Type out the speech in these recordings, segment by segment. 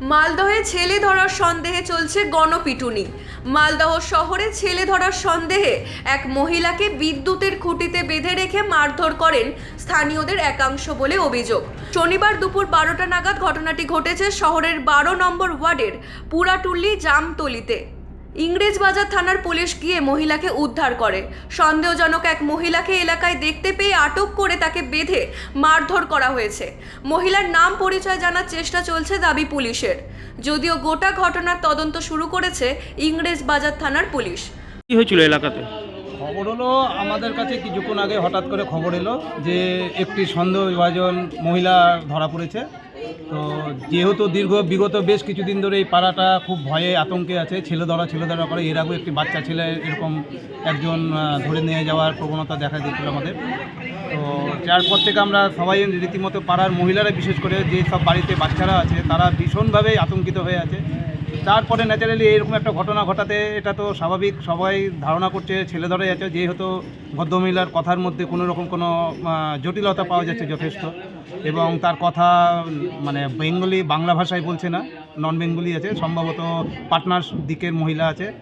মালদহে ছেলে ধরার সন্দেহে চলছে গণপিটুনি। মালদহ শহরে ছেলে ধরার সন্দেহে এক মহিলাকে বিদ্যুতের খুঁটিতে বেঁধে রেখে মারধর করেন স্থানীয়দের একাংশ বলে অভিযোগ। শনিবার দুপুর বারোটা নাগাদ ঘটনাটি ঘটেছে শহরের বারো নম্বর ওয়ার্ডের পুরাটুল্লি জামতলিতে। ইংরেজবাজার থানার পুলিশ গিয়ে মহিলাকে উদ্ধার করে। সন্দেহজনক এক মহিলাকে এলাকায় দেখতে পেয়ে আটক করে তাকে বেঁধে মারধর করা হয়েছে। মহিলার নাম পরিচয় জানার চেষ্টা চলছে দাবি পুলিশের। যদিও গোটা ঘটনার তদন্ত শুরু করেছে ইংরেজবাজার থানার পুলিশ। কি হয়েছিল এলাকাতে? খবর হলো আমাদের কাছে কিছুক্ষণ আগে হঠাৎ করে খবর এলো যে একটি সন্দেহভাজন মহিলা ধরা পড়েছে। তো যেহেতু দীর্ঘ, বিগত বেশ কিছুদিন ধরে এই পাড়াটা খুব ভয়ে আতঙ্কে আছে, ছেলে ধরা ছেলে ধরা করে। এর আগেও একটি বাচ্চা ছেলে এরকম একজন ধরে নিয়ে যাওয়ার প্রবণতা দেখা দিচ্ছিল আমাদের। তো যারপর থেকে আমরা সবাই রীতিমতো পাড়ার মহিলারা, বিশেষ করে যে সব বাড়িতে বাচ্চারা আছে, তারা ভীষণভাবেই আতঙ্কিত হয়ে আছে। তারপরে ন্যাচারালি এরকম একটা ঘটনা ঘটাতে এটা তো স্বাভাবিক। সবাই ধারণা করছে, ছেলে ধরে যাচ্ছে। যেহেতু ভদ্রমহিলার কথার মধ্যে কোনো রকম কোনো জটিলতা পাওয়া যাচ্ছে যথেষ্ট। এবং তার কথা মানে বেঙ্গলি বাংলা ভাষায় বলছে না নন বেঙ্গলি আছে। সম্ভবত পার্টনার দিকের মহিলা আছে।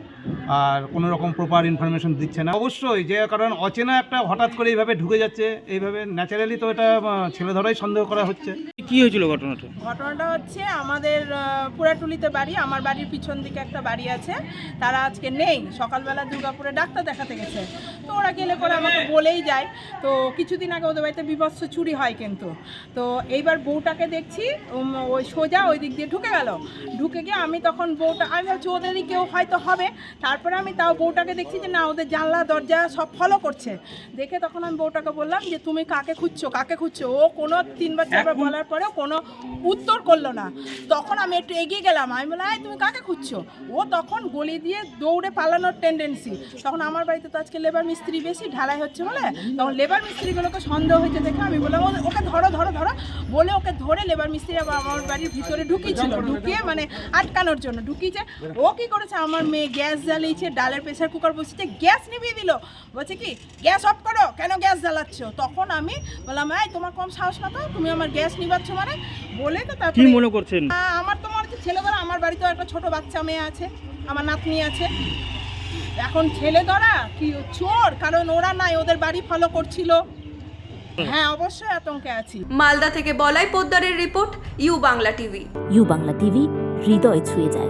আর কোনো রকম প্রপার ইনফরমেশন দিচ্ছে না। অবশ্যই যে কারণ অচেনা একটা হঠাৎ করে এইভাবে ঢুকে যাচ্ছে। এইভাবে ন্যাচারালি তো এটা ছেলে ধরাই সন্দেহ করা হচ্ছে। কি হয়েছিল ঘটনাটা? ঘটনাটা হচ্ছে আমাদের পুরাটুলিতে বাড়ি আমার বাড়ির পিছন দিকে একটা বাড়ি আছে। তারা আজকে নেই সকালবেলা দুর্গাপুরে ডাক্তার দেখাতে গেছে। তো ওরা গেলে পরে আমাকে বলেই যায়। তো কিছুদিন আগে ওদের বাড়িতে বিভৎস চুরি হয় কিন্তু। তো এইবার বউটাকে দেখছি ওই সোজা ওই দিক দিয়ে ঢুকে গেল। ঢুকে গিয়ে আমি তখন বউটা আমি ভাবছি ওদেরই কেউ হয়তো হবে। তারপরে আমি তাও বউটাকে দেখছি যে না ওদের জানলা দরজা সব ফলো করছে। দেখে তখন আমি বউটাকে বললাম যে তুমি কাকে খুঁজছো? কাকে খুঁজছো? ও কোনো তিনবার চারবার বলার পরেও কোনো উত্তর করল না। তখন আমি একটু এগিয়ে গেলাম। আমি বললাম, এই তুমি কাকে খুঁজছো? ও তখন গলি দিয়ে দৌড়ে পালানোর টেন্ডেন্সি তখন আমার বাড়িতে তো আজকে লেবার মিস্ত্রি বেশি, ঢালাই হচ্ছে বলে। তখন লেবার মিস্ত্রিগুলোকে সন্দেহ হয়েছে দেখে আমি বললাম, "ও- ওকে ধরো ধরো ধরো। বলে ওকে ধরে লেবার মিস্ত্রি আবার আমার বাড়ির ভিতরে ঢুকিয়েছিল। ঢুকিয়ে মানে আটকানোর জন্য ঢুকিয়েছে। ও কি করেছে? আমার মেয়ে গ্যাস জ্বালিয়েছে, ডালের প্রেসার কুকার বসেছে গ্যাস নিভিয়ে দিল। বলছে কি, গ্যাস অফ করো, কেন গ্যাস জ্বালাচ্ছ? তখন আমি বললাম, এই, তোমার কম সাহস না তো? তুমি আমার গ্যাস নিবাচ্ছ মানে বলে তো কি মনে করছেন? আমার তো মনে হচ্ছে ছেলে ধরা আমার বাড়িতেও একটা ছোট বাচ্চা মেয়ে আছে আমার নাতনি আছে। এখন ছেলে ধরা কি চোর? কারণ ওরা নাই ওদের বাড়ি ফলো করছিল। হ্যাঁ অবশ্যই আতঙ্কে আছি। মালদা থেকে Balai পোদ্দারের report U Bangla TV. U Bangla TV হৃদয় ছুঁয়ে যায়।